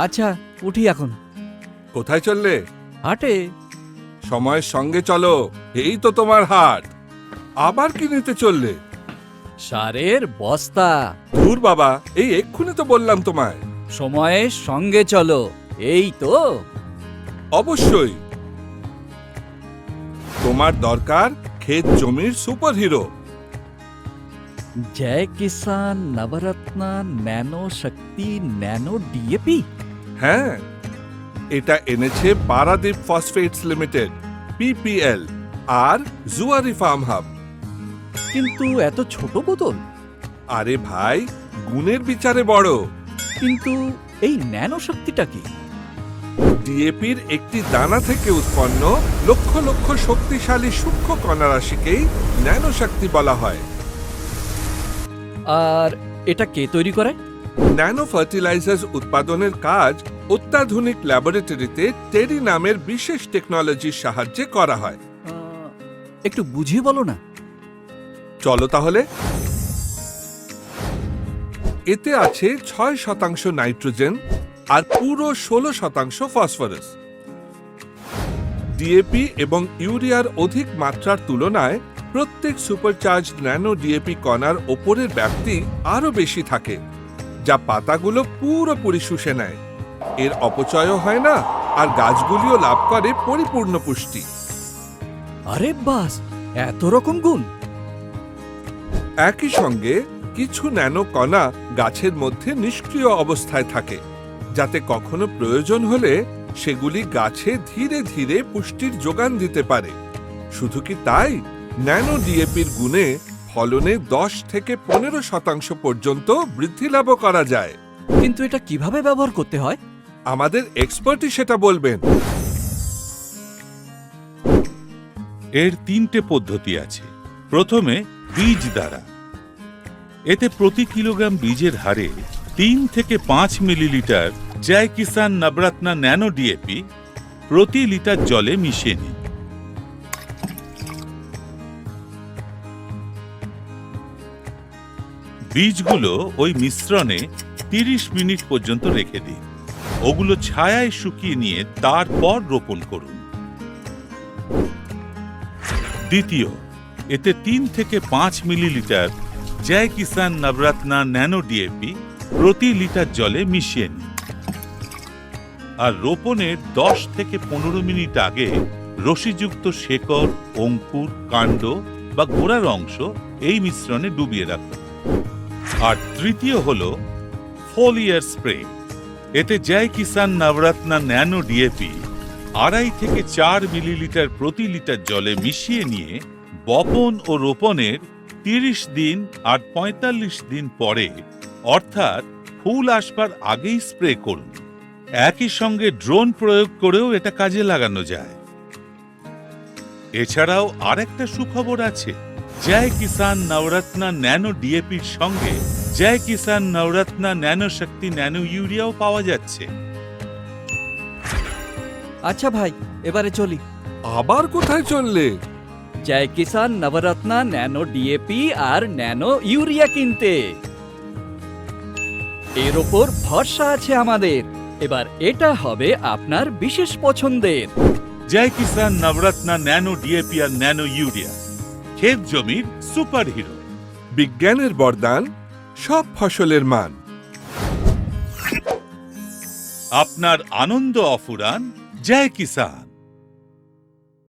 আচ্ছা উঠি এখন। কোথায় চললে? হাটে। সময়ের সঙ্গে চলো এই তো তোমার হাট। আবার কি নিতে চললে? সারের বস্তা। দূর বাবা এই এক্ষুনি তো বললাম তোমায়। সময়ের সঙ্গে চলো এই তো। অবশ্যই। তোমার দরকার ক্ষেত জমির superhero. Jai Kisan Navratna nano Shakti nano DAP হ্যাঁ এটা এনেছে পারাদীপ ফসফেটস লিমিটেড পিপিএল আর জুয়ারি ফার্ম হাব। কিন্তু এত ছোট বোতল? আরে ভাই গুণের বিচারে বড়। কিন্তু এই ন্যানো শক্তিটা কি? ডিএপির একটি দানা থেকে উৎপন্ন লক্ষ লক্ষ শক্তিশালী সূক্ষ্ম কণারাশিকেই ন্যানো শক্তি বলা হয়। আর এটা কে তৈরি করে? ন্যানো ফার্টিলাইজার্স উৎপাদনের কাজ অত্যাধুনিক ল্যাবরেটরিতে টেরি নামের বিশেষ টেকনোলজির সাহায্যে করা হয়। একটু বুঝিয়ে বলো না। চলো তাহলে। এতে আছে ছয় শতাংশ নাইট্রোজেন আর পুরো ষোলো শতাংশ ফসফরাস। ডিএপি এবং ইউরিয়ার অধিক মাত্রার তুলনায় প্রত্যেক সুপারচার্জ ন্যানো ডিএপি কণার ওপরের ব্যাপ্তি আরও বেশি থাকে। যা পাতাগুলো পুরোপুরি শুষে নেয়। এর অপচয়ও হয় না আর গাছগুলিও লাভ করে পরিপূর্ণ পুষ্টি। আরে বাস এত রকম গুণ। একই সঙ্গে কিছু ন্যানো কণা গাছের মধ্যে নিষ্ক্রিয় অবস্থায় থাকে যাতে কখনো প্রয়োজন হলে সেগুলি গাছে ধীরে ধীরে পুষ্টির যোগান দিতে পারে। শুধু কি তাই? ন্যানো ডিএপির গুণে ফলনে দশ থেকে পনেরো শতাংশ পর্যন্ত বৃদ্ধি লাভও করা যায়। কিন্তু এটা কীভাবে ব্যবহার করতে হয়? আমাদের এক্সপার্টই সেটা বলবেন। এর তিনটে পদ্ধতি আছে। প্রথমে বীজ দ্বারা। এতে প্রতি কিলোগ্রাম বীজের হারে তিন থেকে পাঁচ millilitre Jai Kisan Navratna nano DAP প্রতি লিটার জলে মিশিয়ে নিন। বীজগুলো ওই মিশ্রণে তিরিশ মিনিট পর্যন্ত রেখে দিন। ওগুলো ছায়ায় শুকিয়ে নিয়ে তারপর রোপণ করুন। দ্বিতীয়, এতে তিন থেকে পাঁচ millilitre Jai Kisan Navratna nano DAP প্রতি লিটার জলে মিশিয়ে নিন। আর রোপণের দশ থেকে পনেরো মিনিট আগে রশিযুক্ত শেকড়, অঙ্কুর, কাণ্ড বা গোড়ার অংশ এই মিশ্রণে ডুবিয়ে রাখুন। আর তৃতীয় হল ফোলিয়ার স্প্রে। এতে জয় কিষান নবরত্না ন্যানো ডিএপি আড়াই থেকে চার মিলিলিটার প্রতি লিটার জলে মিশিয়ে নিয়ে বপন ও রোপণের তিরিশ দিন আর পঁয়তাল্লিশ দিন পরে অর্থাৎ ফুল আসবার আগেই স্প্রে করুন। একই সঙ্গে ড্রোন প্রয়োগ করেও এটা কাজে লাগানো যায়। এছাড়াও আরেকটা সুখবর আছে। জয় কিষান নবরত্না ন্যানো ডিএপির সঙ্গে জয় কিষান নবরত্না ন্যানো শক্তি ন্যানো ইউরিয়াও পাওয়া যাচ্ছে আচ্ছা ভাই এবারে চলি আবার কোথায় চললে জয় কিষান নবরত্ন ন্যানো ডিএপি আর ন্যানো ইউরিয়া কিনতে এর ওপর ভরসা আছে আমাদের এবার এটা হবে আপনার বিশেষ পছন্দের জয় কিষান নবরত্না ন্যানো ডিএপি আর ন্যানো ইউরিয়া ক্ষেত জমির সুপার হিরো বিজ্ঞানের বরদান সব ফসলের মান। আপনার আনন্দ অফুরান জয় কিষান